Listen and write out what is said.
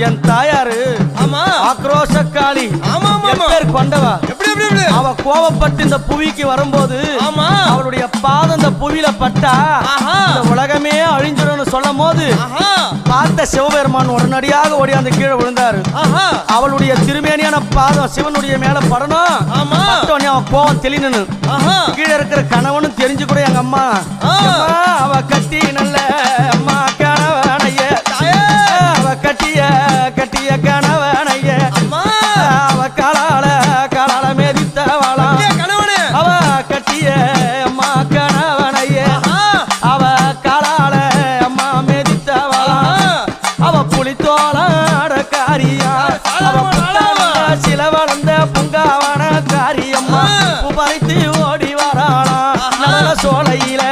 என் தாயாரு. ஆமா. ஆக்ரோஷக்காளி. ஆமா. பேர் கொண்டவா. எப்படி எப்படி அவ கோவப்பட்டு இந்த புவிக்கு வரும்போது ஆமா. அவளுடைய பாதம் இந்த புவியில பட்டா. இந்த உலகமே அழிஞ்சிடும்னு சொல்லும் போது ஆஹா. பார்த்த சிவபெருமான் உடனடியாக ஓடி அந்த கீழே விழுந்தாரு. ஆஹா. அவளுடைய திருமேனியான பாதம் சிவனுடைய மேல படணும். ஆமா. அவன் கோவம் தெளினு கீழே இருக்கிற கணவனும் தெரிஞ்சு கூட எங்க அம்மா சில வளர்ந்த புங்காவன காரியம்மா. உபரித்து ஓடி வராளா நல்ல சோலையில